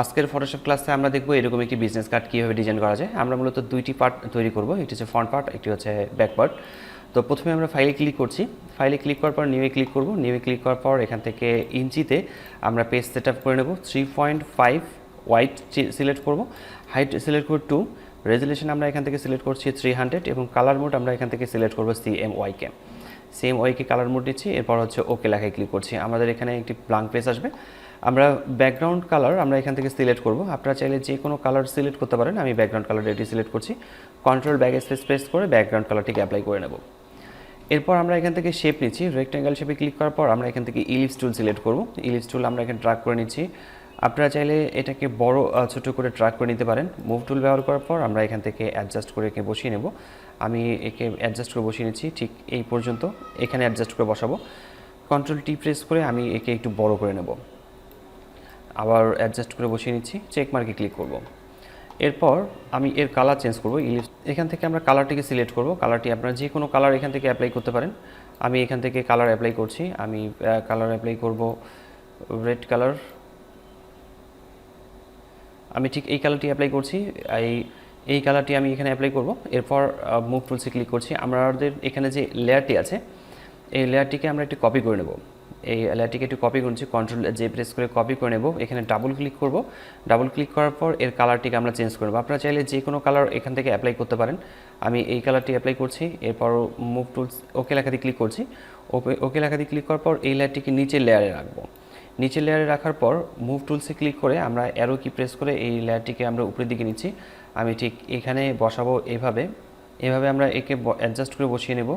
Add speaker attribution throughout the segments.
Speaker 1: আজকের ফটোশপ ক্লাসে আমরা দেখব এরকম একটি বিজনেস কার্ড কীভাবে ডিজাইন করা যায়। আমরা মূলত দুইটি পার্ট তৈরি করব, একটি হচ্ছে ফ্রন্ট পার্ট একটি হচ্ছে ব্যাক পার্ট তো প্রথমে আমরা ফাইলে ক্লিক করছি। ফাইলে ক্লিক করার পর নিউয়ে ক্লিক করব। নিউয়ে ক্লিক করার পর এখান থেকে ইঞ্চিতে আমরা পেজ সেট আপ করে নেব। Three point five white select করব। হাইট সিলেক্ট করব টু রেজুলেশন আমরা এখান থেকে সিলেক্ট করছি থ্রি হান্ড্রেড এবং কালার মোড আমরা এখান থেকে সিলেক্ট করব C M Y K same Y K colour mode দিচ্ছি, এরপর হচ্ছে ওকে লেখায় ক্লিক করছি। আমাদের এখানে একটি ব্লাঙ্ক পেজ আসবে। আমরা ব্যাকগ্রাউন্ড কালার আমরা এখান থেকে সিলেক্ট করব। আপনারা চাইলে যে কোনো কালার সিলেক্ট করতে পারেন, আমি ব্যাকগ্রাউন্ড কালার এটি সিলেক্ট করছি। কন্ট্রোল ব্যাক স্পেস প্রেস করে ব্যাকগ্রাউন্ড কালারটিকে অ্যাপ্লাই করে নেব। এরপর আমরা এখান থেকে শেপ নিচ্ছি। রেক্ট্যাঙ্গেল শেপে ক্লিক করার পর আমরা এখান থেকে ইলিপস টুল সিলেক্ট করব। ইলিপস টুল আমরা এখানে ট্র্যাক করে নিচ্ছি। আপনারা চাইলে এটাকে বড় ছোট করে ট্র্যাক করে নিতে পারেন। মুভ টুল ব্যবহার করার পর আমরা এখান থেকে অ্যাডজাস্ট করে একে বসিয়ে নেব। আমি একে অ্যাডজাস্ট করে বসিয়ে নিচ্ছি, ঠিক এই পর্যন্ত। এখানে অ্যাডজাস্ট করে বসাবো। কন্ট্রোল টি প্রেস করে আমি একে একটু বড় করে নেব। আবার অ্যাডজাস্ট করে বসিয়ে নিচ্ছি চেক মার্কে ক্লিক করব। এরপর আমি এর কালার চেঞ্জ করব ইলিপস এখান থেকে আমরা কালারটিকে সিলেক্ট করব। কালারটি আপনারা যে কোনো কালার এখান থেকে অ্যাপ্লাই করতে পারেন। আমি এখান থেকে কালার অ্যাপ্লাই করছি। আমি কালার অ্যাপ্লাই করব রেড কালার আমি ঠিক এই কালারটি অ্যাপ্লাই করছি। এই এই কালারটি আমি এখানে অ্যাপ্লাই করব। এরপর মুভ টুলসে ক্লিক করছি। আমাদের এখানে যে লেয়ারটি আছে, এই লেয়ারটিকে আমরা একটি কপি করে নেব। এই লেয়ারটিকে একটু কপি করছি কন্ট্রোল যে প্রেস করে কপি করে নেব। এখানে ডাবল ক্লিক করব। ডাবল ক্লিক করার পর এর কালারটিকে আমরা চেঞ্জ করব আপনারা চাইলে যে কোনো কালার এখান থেকে অ্যাপ্লাই করতে পারেন। আমি এই কালারটি অ্যাপ্লাই করছি, এরপর মুভ টুলস ওকে লেখাতে ক্লিক করছি। ওকে ওকে লেখাতে ক্লিক করার পর এই লেয়ারটিকে নিচের লেয়ারে রাখব। নিচের লেয়ারে রাখার পর মুভ টুলসে ক্লিক করে আমরা অ্যারো কি প্রেস করে এই লেয়ারটিকে আমরা উপরের দিকে নিচ্ছি। আমি ঠিক এখানে বসাবো এভাবে। এভাবে আমরা একে অ্যাডজাস্ট করে বসিয়ে নেব।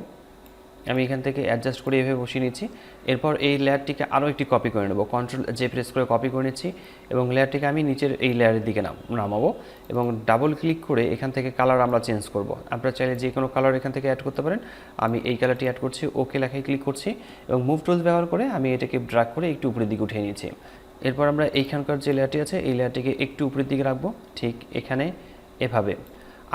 Speaker 1: আমি এখান থেকে অ্যাডজাস্ট করে এভাবে বসিয়ে নিচ্ছি। এরপর এই লেয়ারটিকে আরও একটি কপি করে নেব। কন্ট্রোল যে প্রেস করে কপি করে নিচ্ছি এবং লেয়ারটিকে আমি নিচের এই লেয়ারের দিকে নাম, নামাবো এবং ডাবল ক্লিক করে এখান থেকে কালার আমরা চেঞ্জ করব। আপনারা চাইলে যে কোনো কালার এখান থেকে অ্যাড করতে পারেন। আমি এই কালারটি অ্যাড করছি ওকে লেখায় ক্লিক করছি এবং মুভ টুলস ব্যবহার করে আমি এটাকে ড্রাগ করে একটু উপরের দিকে উঠিয়ে নিয়েছি এরপর আমরা এইখানকার যে লেয়ারটি আছে, এই লেয়ারটিকে একটু উপরের দিকে রাখব। ঠিক এখানে, এভাবে।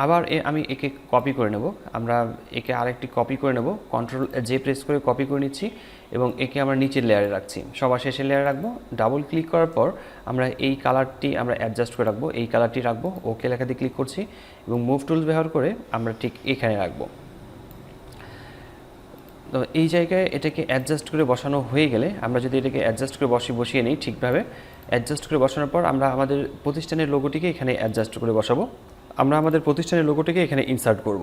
Speaker 1: আবার এ, আমি একে কপি করে নেব। আমরা একে আরেকটি কপি করে নেব। কন্ট্রোল যে প্রেস করে কপি করে নিচ্ছি এবং একে আমরা নিচের লেয়ারে রাখছি। সবার শেষে লেয়ারে রাখব। ডাবল ক্লিক করার পর আমরা এই কালারটি আমরা অ্যাডজাস্ট করে রাখব। এই কালারটি রাখব। ওকে লেখাতে ক্লিক করছি এবং মুভ টুলস ব্যবহার করে আমরা ঠিক এখানে রাখব। তো এই জায়গায় এটাকে অ্যাডজাস্ট করে বসানো হয়ে গেলে আমরা যদি এটাকে অ্যাডজাস্ট করে বসিয়ে বসিয়ে নিই ঠিকভাবে অ্যাডজাস্ট করে বসানোর পর আমরা আমাদের প্রতিষ্ঠানের লোগোটিকে এখানে অ্যাডজাস্ট করে বসাবো। আমরা আমাদের প্রতিষ্ঠানের লোগোটিকে এখানে ইনসার্ট করব।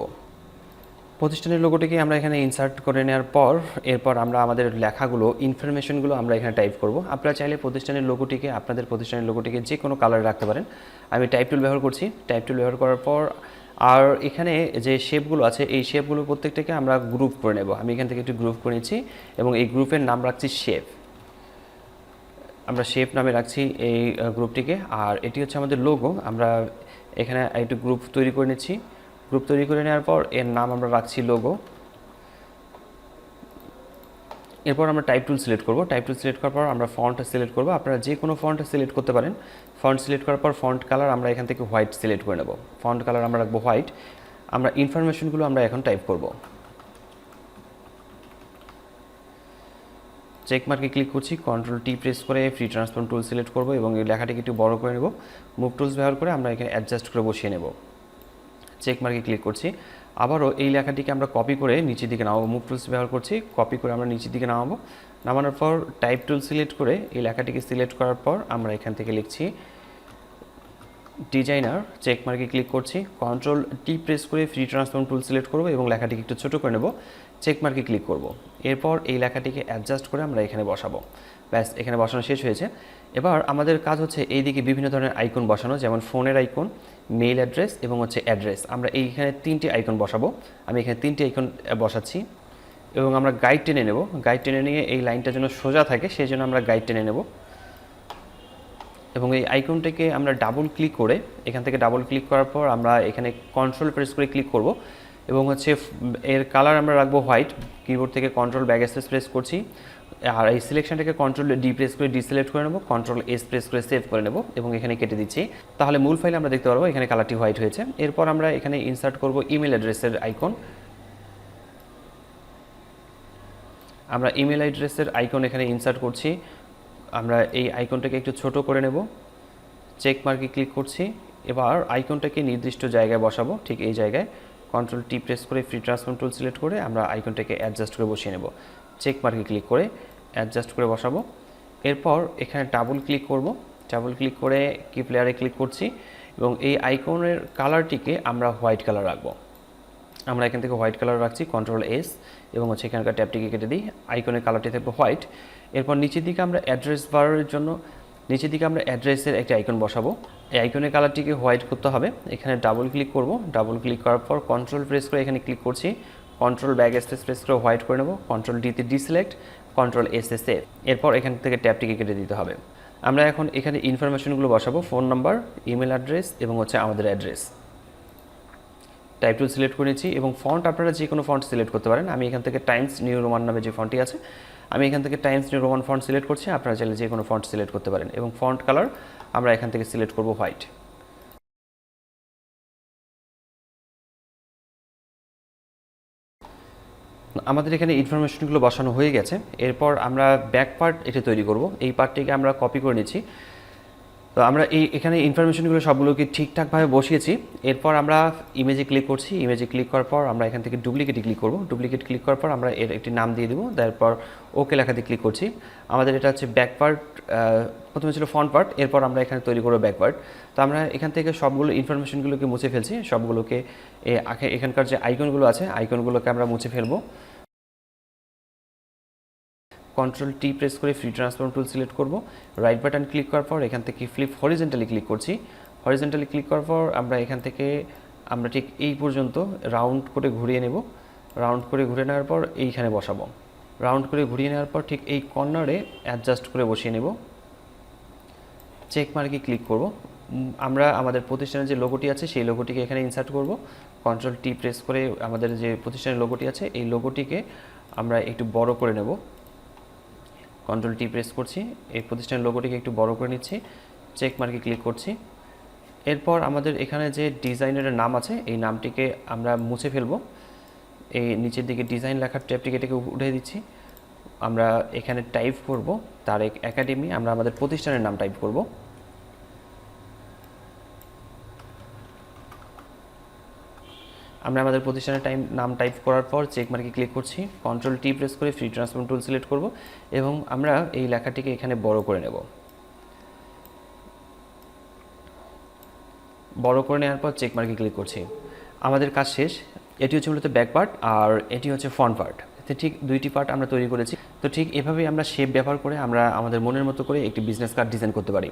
Speaker 1: প্রতিষ্ঠানের লোগোটিকে আমরা এখানে ইনসার্ট করে নেওয়ার পর, এরপর আমরা আমাদের লেখাগুলো ইনফরমেশনগুলো আমরা এখানে টাইপ করব। আপনারা চাইলে প্রতিষ্ঠানের লোগোটিকে আপনাদের প্রতিষ্ঠানের লোগোটিকে যে কোনো কালারে রাখতে পারেন। আমি টাইপ টুল ব্যবহার করছি। টাইপ টুল ব্যবহার করার পর, আর এখানে যে শেপগুলো আছে, এই শেপগুলো প্রত্যেকটাকে আমরা গ্রুপ করে নেব। আমি এখান থেকে একটু গ্রুপ করে নিচ্ছি এবং এই গ্রুপের নাম রাখছি শেপ আমরা শেপ নামে রাখছি এই গ্রুপটিকে আর এটি হচ্ছে আমাদের লোগো আমরা এখানে একটু গ্রুপ তৈরি করে নিচ্ছি। গ্রুপ তৈরি করে নেওয়ার পর এর নাম আমরা রাখছি লোগো এরপর আমরা টাইপ টুল সিলেক্ট করব। টাইপ টুল সিলেক্ট করার পর আমরা ফন্ট সিলেক্ট করব। আপনারা যে কোনো ফন্ট সিলেক্ট করতে পারেন। ফন্ট সিলেক্ট করার পর ফন্ট কালার আমরা এখান থেকে হোয়াইট সিলেক্ট করে নেব। ফন্ট কালার আমরা রাখব হোয়াইট আমরা ইনফরমেশনগুলো আমরা এখন টাইপ করব। চেক মার্কে ক্লিক করছি কন্ট্রোল টি প্রেস করে ফ্রি ট্রান্সফর্ম টুল সিলেক্ট করব এবং এই লেখাটিকে একটু বড় করে নেব। মুভ টুলস ব্যবহার করে আমরা এখানে অ্যাডজাস্ট করে বসিয়ে নেব। চেক মার্কে ক্লিক করছি। আবারও এই লেখাটিকে আমরা কপি করে নিচের দিকে নামাবো। মুভ টুলস ব্যবহার করছি কপি করে আমরা নিচের দিকে নামাবো। নামানোর পর টাইপ টুল সিলেক্ট করে এই লেখাটিকে সিলেক্ট করার পর আমরা এখান থেকে লিখছি ডিজাইনার চেক মার্কে ক্লিক করছি। কন্ট্রোল টি প্রেস করে ফ্রি ট্রান্সফর্ম টুল সিলেক্ট করব এবং লেখাটিকে একটু ছোটো করে নেব। চেক মার্কে ক্লিক করব। এরপর এই লেখাটিকে অ্যাডজাস্ট করে আমরা এখানে বসাবো। ব্যাস, এখানে বসানো শেষ হয়েছে। এবার আমাদের কাজ হচ্ছে এইদিকে বিভিন্ন ধরনের আইকন বসানো, যেমন ফোনের আইকন মেইল অ্যাড্রেস এবং হচ্ছে অ্যাড্রেস আমরা এইখানে তিনটি আইকন বসাবো। আমি এখানে তিনটি আইকন বসাচ্ছি এবং আমরা গাইড টেনে নেব। গাইড টেনে নিয়ে এই লাইনটা যেন সোজা থাকে, সেই জন্য আমরা গাইড টেনে নেব। এবং এই আইকনটাকে আমরা ডাবল ক্লিক করে, এখান থেকে ডাবল ক্লিক করার পর আমরা এখানে কন্ট্রোল প্রেস করে ক্লিক করব। এবং হচ্ছে এর কালার আমরা রাখব হোয়াইট কিবোর্ড থেকে কন্ট্রোল ব্যাক এস প্রেস করছি। আর এই সিলেকশনটাকে কন্ট্রোল ডি প্রেস করে ডিসিলেক্ট করে নেব কন্ট্রোল এস প্রেস করে সেভ করে নেব এবং এখানে কেটে দিচ্ছি। তাহলে মূল ফাইলে আমরা দেখতে পারব, এখানে কালারটি হোয়াইট হয়েছে। এরপর আমরা এখানে ইনসার্ট করব ইমেল অ্যাড্রেসের আইকন আমরা ইমেল অ্যাড্রেসের আইকন এখানে ইনসার্ট করছি। আমরা এই আইকনটাকে একটু ছোট করে নেব। চেক মার্কে ক্লিক করছি। এবার আইকনটাকে নির্দিষ্ট জায়গায় বসাবো, ঠিক এই জায়গায়। কন্ট্রোল টি প্রেস করে ফ্রি ট্রান্সফর্ম টুল সিলেক্ট করে আমরা আইকনটাকে অ্যাডজাস্ট করে বসিয়ে নেব। চেক মার্কে ক্লিক করে অ্যাডজাস্ট করে বসাবো। এরপর এখানে ডাবল ক্লিক করব। ডাবল ক্লিক করে কি প্লেয়ারে ক্লিক করছি এবং এই আইকনের কালারটিকে আমরা হোয়াইট কালার রাখব। আমরা এখান থেকে হোয়াইট কালার রাখছি কন্ট্রোল এস এবং হচ্ছে এখানকার ট্যাপটিকে কেটে দিই। আইকনের কালারটি থাকবে হোয়াইট এরপর নিচের দিকে আমরা অ্যাড্রেস বারের জন্য নিচের দিকে আমরা অ্যাড্রেসের একটি আইকন বসাবো। এই আইকনের কালারটিকে হোয়াইট করতে হবে। এখানে ডাবল ক্লিক করব। ডাবল ক্লিক করার পর কন্ট্রোল প্রেস করে এখানে ক্লিক করছি। Control back S S press করে হোয়াইট করে নেব। কন্ট্রোল ডিতে deselect, control S S A. এরপর এখান থেকে ট্যাপটিকে কেটে দিতে হবে। আমরা এখন এখানে ইনফরমেশনগুলো বসাবো। ফোন নাম্বার, ইমেল অ্যাড্রেস এবং হচ্ছে আমাদের অ্যাড্রেস। টাইপ টুল সিলেক্ট করে নিচ্ছি এবং ফন্ট আপনারা যে কোনো ফন্ট সিলেক্ট করতে পারেন। আমি এখান থেকে টাইমস নিউ রোমান নামে যে ফন্টটি আছে আমি এখান থেকে Times New Roman font select করছি, আপনারা চাইলে যে কোনো ফন্ট সিলেক্ট করতে পারেন এবং ফন্ট কালার আমরা এখান থেকে সিলেক্ট করব হোয়াইট আমাদের এখানে ইনফরমেশনগুলো বসানো হয়ে গেছে, এরপর আমরা ব্যাক পার্ট এটা তৈরি করব, এই পার্টটিকে আমরা কপি করে নিচ্ছি। তো আমরা এই, এখানে ইনফরমেশনগুলো সবগুলোকে ঠিকঠাকভাবে বসিয়েছি। এরপর আমরা ইমেজে ক্লিক করছি। ইমেজে ক্লিক করার পর আমরা এখান থেকে ডুপ্লিকেটে ক্লিক করব। ডুপ্লিকেট ক্লিক করার পর আমরা এর একটি নাম দিয়ে দেবো। তারপর ওকে লেখাতে ক্লিক করছি। আমাদের এটা হচ্ছে ব্যাক পার্ট প্রথমে ছিল ফ্রন্ট পার্ট এরপর আমরা এখানে তৈরি করব ব্যাক পার্ট তো আমরা এখান থেকে সবগুলো ইনফরমেশনগুলোকে মুছে ফেলছি। সবগুলোকে এখানকার যে আইকনগুলো আছে আইকনগুলোকে আমরা মুছে ফেলব। কন্ট্রোল টি প্রেস করে ফ্রি ট্রান্সফর্ম টুল সিলেক্ট করব। রাইট বাটন ক্লিক করার পর এখান থেকে ফ্লিপ হরিজেন্টালি ক্লিক করছি। হরিজেন্টালি ক্লিক করার পর আমরা এখান থেকে, আমরা ঠিক এই পর্যন্ত রাউন্ড করে ঘুরিয়ে নেব। রাউন্ড করে ঘুরে নেওয়ার পর এইখানে বসাবো। রাউন্ড করে ঘুরিয়ে নেওয়ার পর ঠিক এই কর্নারে অ্যাডজাস্ট করে বসিয়ে নেব। চেক মার্কে ক্লিক করব। আমরা আমাদের প্রতিষ্ঠানের যে লোগোটি আছে সেই লোগোটিকে এখানে ইনসার্ট করব। কন্ট্রোল টি প্রেস করে আমাদের যে প্রতিষ্ঠানের লোগোটি আছে, এই লোগোটিকে আমরা একটু বড় করে নেব। কন্ট্রোল টি প্রেস করছি। এই প্রতিষ্ঠানের লোগোটিকে একটু বড় করে নিচ্ছি। চেক মার্কে ক্লিক করছি। এরপর আমাদের এখানে যে ডিজাইনের নাম আছে, এই নামটিকে আমরা মুছে ফেলব। এই নিচের দিকে ডিজাইন লেখার ট্যাপটিকে এটাকে উঠে দিচ্ছি। আমরা এখানে টাইপ করব তারেক একাডেমি আমরা আমাদের প্রতিষ্ঠানের নাম টাইপ করব। আমরা আমাদের প্রতিষ্ঠানের টাইম নাম টাইপ করার পর চেক মার্কে ক্লিক করছি কন্ট্রোল টি প্রেস করে ফ্রি ট্রান্সফর্ম টুল সিলেক্ট করব এবং আমরা এই লেখাটিকে এখানে বড় করে নেব। বড় করে নেওয়ার পর চেক মার্কে ক্লিক করছি। আমাদের কাজ শেষ। এটি হচ্ছে মূলত ব্যাক পার্ট আর এটি হচ্ছে ফ্রন্ট পার্ট তো ঠিক দুইটি পার্ট আমরা তৈরি করেছি। তো ঠিক এভাবেই আমরা শেপ ব্যবহার করে আমরা আমাদের মনের মতো করে একটি বিজনেস কার্ড ডিজাইন করতে পারি।